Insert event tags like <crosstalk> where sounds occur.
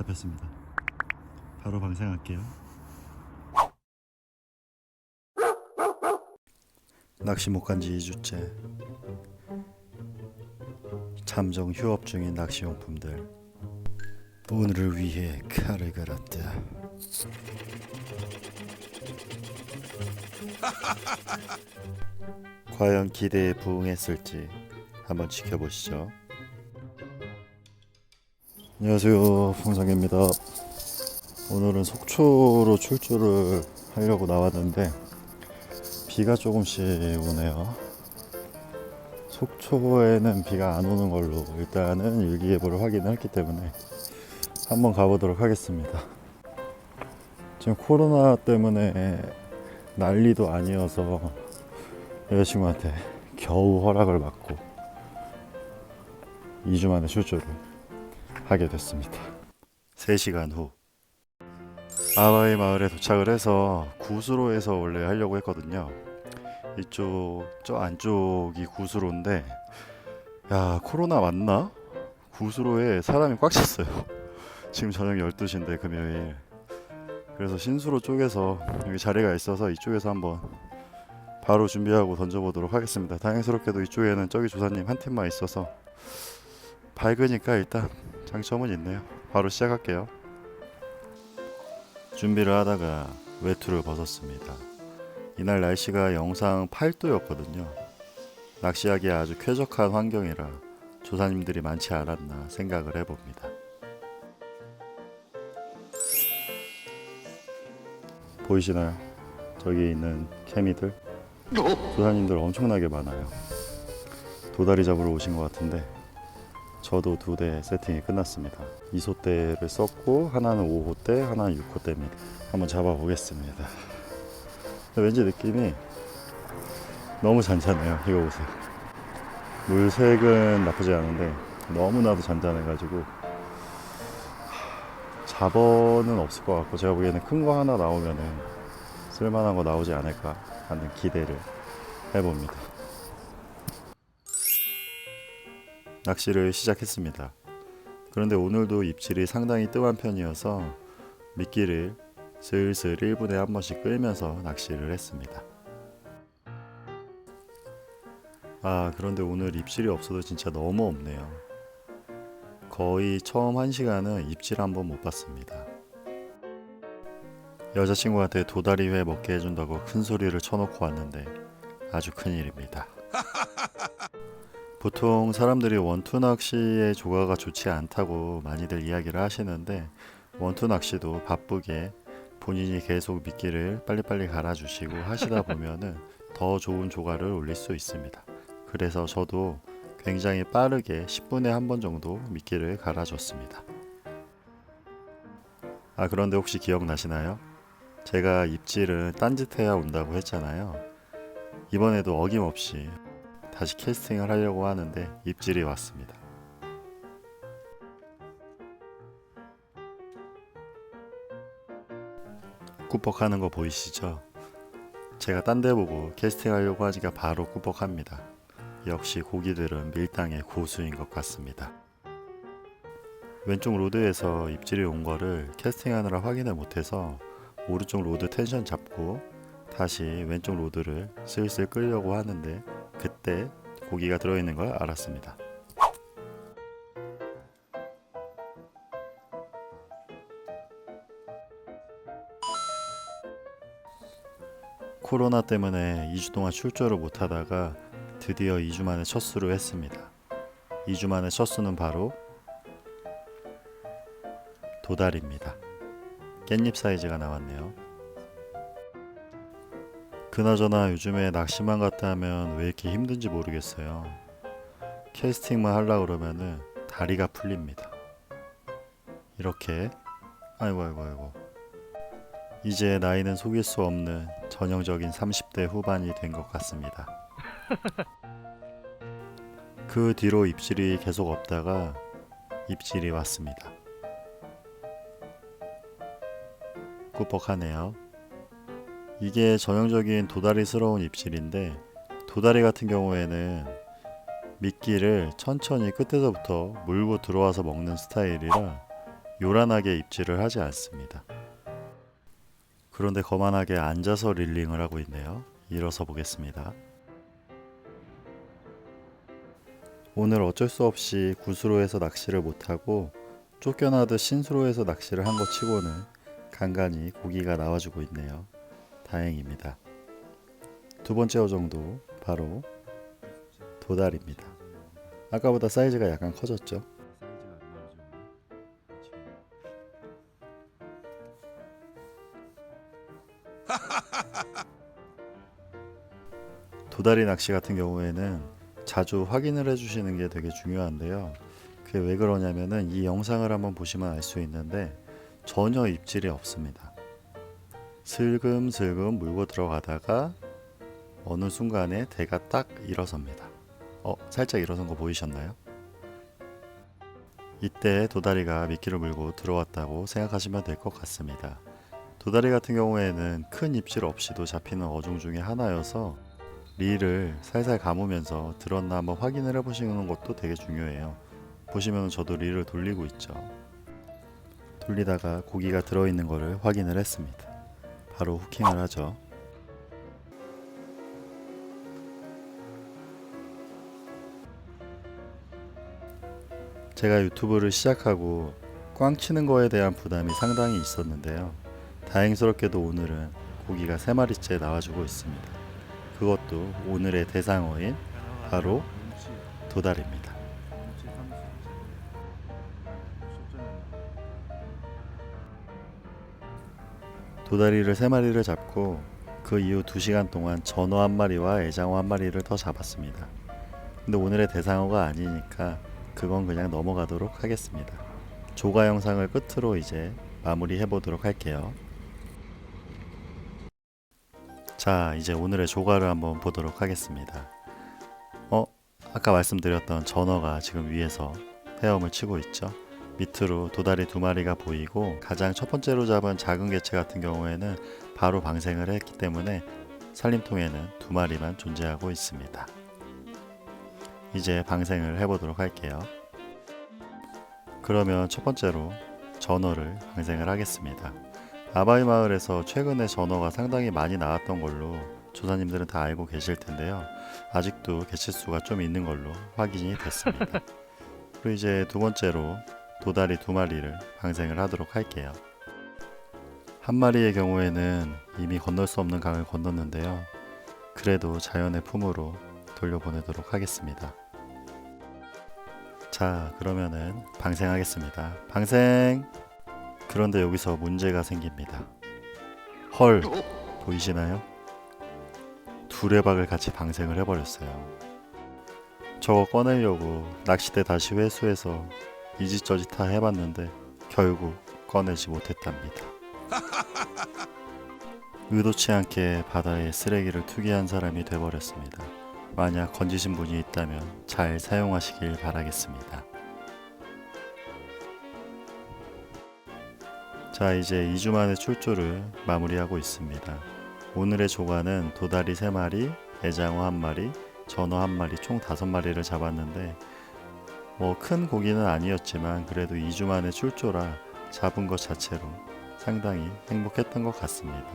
잡혔습니다. 바로 방생할게요. 낚시 못 간지 2주째. 잠정 휴업 중인 낚시용품들. 오늘을 위해 칼을 갈았다. <laughs> 과연 기대에 부응했을지 한번 지켜보시죠. 안녕하세요, 풍성입니다. 오늘은 속초로 출조를 하려고 나왔는데 비가 조금씩 오네요. 속초에는 비가 안 오는 걸로 일단은 일기예보를 확인을 했기 때문에 한번 가보도록 하겠습니다. 지금 코로나 때문에 난리도 아니어서 여자친구한테 겨우 허락을 받고 2주 만에 출조를 하게 됐습니다. 3시간 후 아바이 마을에 도착을 해서 구수로에서 원래 하려고 했거든요. 이쪽 저 안쪽이 구수로인데 야 코로나 맞나? 구수로에 사람이 꽉 찼어요. <laughs> 지금 저녁 12시인데 금요일 그래서 신수로 쪽에서 여기 자리가 있어서 이쪽에서 한번 바로 준비하고 던져보도록 하겠습니다. 다행스럽게도 이쪽에는 저기 조사님 한 팀만 있어서 밝으니까 일단 장점은 있네요. 바로 시작할게요. 준비를 하다가 외투를 벗었습니다. 이날 날씨가 영상 8도였거든요. 낚시하기에 아주 쾌적한 환경이라 조사님들이 많지 않았나 생각을 해봅니다. 보이시나요? 저기 있는 케미들 조사님들 엄청나게 많아요. 도다리 잡으러 오신 것 같은데 저도 두 대 세팅이 끝났습니다. 이소대를 썼고 하나는 5호대, 하나는 6호대입니다. 한번 잡아 보겠습니다. 왠지 느낌이 너무 잔잔해요. 이거 보세요. 물색은 나쁘지 않은데 너무나도 잔잔해 가지고 잡어는 없을 것 같고 제가 보기에는 큰 거 하나 나오면은 쓸만한 거 나오지 않을까 하는 기대를 해봅니다. 낚시를 시작했습니다. 그런데 오늘도 입질이 상당히 뜸한 편이어서 미끼를 슬슬 1분에 한 번씩 끌면서 낚시를 했습니다. 아, 그런데 오늘 입질이 없어도 진짜 너무 없네요. 거의 처음 한 시간은 입질 한 번 못 봤습니다. 여자친구한테 도다리회 먹게 해준다고 큰 소리를 쳐놓고 왔는데 아주 큰일입니다. <laughs> 보통 사람들이 원투 낚시의 조가가 좋지 않다고 많이들 이야기를 하시는데 원투 낚시도 바쁘게 본인이 계속 미끼를 빨리빨리 갈아주시고 하시다 <laughs> 보면은 더 좋은 조가를 올릴 수 있습니다. 그래서 저도 굉장히 빠르게 10분에 한 번 정도 미끼를 갈아줬습니다. 아 그런데 혹시 기억나시나요? 제가 입질은 딴짓해야 온다고 했잖아요. 이번에도 어김없이 다시 캐스팅을 하려고 하는데 입질이 왔습니다. 꾸벅하는 거 보이시죠? 제가 딴 데 보고 캐스팅하려고 하니까 바로 꾸벅합니다. 역시 고기들은 밀당의 고수인 것 같습니다. 왼쪽 로드에서 입질이 온 거를 캐스팅하느라 확인을 못해서 오른쪽 로드 텐션 잡고 다시 왼쪽 로드를 슬슬 끌려고 하는데 그때 고기가 들어있는 걸 알았습니다. 코로나 때문에 2주 동안 출조를 못하다가 드디어 2주 만에 첫 수를 했습니다. 2주 만에 첫 수는 바로 도다리입니다. 깻잎 사이즈가 나왔네요. 그나저나 요즘에 낚시만 갔다 하면 왜 이렇게 힘든지 모르겠어요. 캐스팅만 하려 그러면은 다리가 풀립니다. 이렇게 아이고 아이고 아이고 이제 나이는 속일 수 없는 전형적인 30대 후반이 된 것 같습니다. <laughs> 그 뒤로 입질이 계속 없다가 입질이 왔습니다. 꾸벅하네요. 이게 전형적인 도다리스러운 입질인데 도다리 같은 경우에는 미끼를 천천히 끝에서부터 물고 들어와서 먹는 스타일이라 요란하게 입질을 하지 않습니다. 그런데 거만하게 앉아서 릴링을 하고 있네요. 일어서 보겠습니다. 오늘 어쩔 수 없이 구스로에서 낚시를 못하고 쫓겨나듯 신수로에서 낚시를 한 것 치고는 간간히 고기가 나와주고 있네요. 다행입니다. 두 번째 어종도 바로 도달입니다. 아까보다 사이즈가 약간 커졌죠? <laughs> 도다리 낚시 같은 경우에는 자주 확인을 해주시는 게 되게 중요한데요. 그게 왜 그러냐면은 이 영상을 한번 보시면 알 수 있는데 전혀 입질이 없습니다. 슬금슬금 물고 들어가다가 어느 순간에 대가 딱 일어섭니다. 어, 살짝 일어선 거 보이셨나요? 이때 도다리가 미끼를 물고 들어왔다고 생각하시면 될 것 같습니다. 도다리 같은 경우에는 큰 입질 없이도 잡히는 어종 중에 하나여서 릴을 살살 감으면서 들었나 한번 확인을 해보시는 것도 되게 중요해요. 보시면 저도 릴을 돌리고 있죠. 돌리다가 고기가 들어있는 것을 확인을 했습니다. 바로 후킹을 하죠. 제가 유튜브를 시작하고 꽝 치는 거에 대한 부담이 상당히 있었는데요. 다행스럽게도 오늘은 고기가 세 마리째 나와주고 있습니다. 그것도 오늘의 대상어인 바로 도달입니다. 도다리를 세 마리를 잡고 그 이후 두 시간 동안 전어 한 마리와 애장어 한 마리를 더 잡았습니다. 근데 오늘의 대상어가 아니니까 그건 그냥 넘어가도록 하겠습니다. 조가 영상을 끝으로 이제 마무리해 보도록 할게요. 자, 이제 오늘의 조가를 한번 보도록 하겠습니다. 어, 아까 말씀드렸던 전어가 지금 위에서 헤엄을 치고 있죠. 밑으로 도다리 두 마리가 보이고 가장 첫 번째로 잡은 작은 개체 같은 경우에는 바로 방생을 했기 때문에 살림통에는 두 마리만 존재하고 있습니다. 이제 방생을 해보도록 할게요. 그러면 첫 번째로 전어를 방생을 하겠습니다. 아바이 마을에서 최근에 전어가 상당히 많이 나왔던 걸로 조사님들은 다 알고 계실 텐데요. 아직도 개체수가 좀 있는 걸로 확인이 됐습니다. <laughs> 그리고 이제 두 번째로 도다리 두 마리를 방생을 하도록 할게요. 한 마리의 경우에는 이미 건널 수 없는 강을 건넜는데요. 그래도 자연의 품으로 돌려보내도록 하겠습니다. 자, 그러면은 방생하겠습니다. 방생! 그런데 여기서 문제가 생깁니다. 헐, 보이시나요? 두레박을 같이 방생을 해버렸어요. 저거 꺼내려고 낚싯대 다시 회수해서 이지저지 다 해봤는데 결국 꺼내지 못했답니다. <laughs> 의도치 않게 바다에 쓰레기를 투기한 사람이 돼버렸습니다. 만약 건지신 분이 있다면 잘 사용하시길 바라겠습니다. 자, 이제 2주 만에 출조를 마무리하고 있습니다. 오늘의 조과는 도다리 3마리, 애장어 1마리, 전어 1마리 총 5마리를 잡았는데 뭐 큰 고기는 아니었지만 그래도 2주 만에 출조라 잡은 것 자체로 상당히 행복했던 것 같습니다.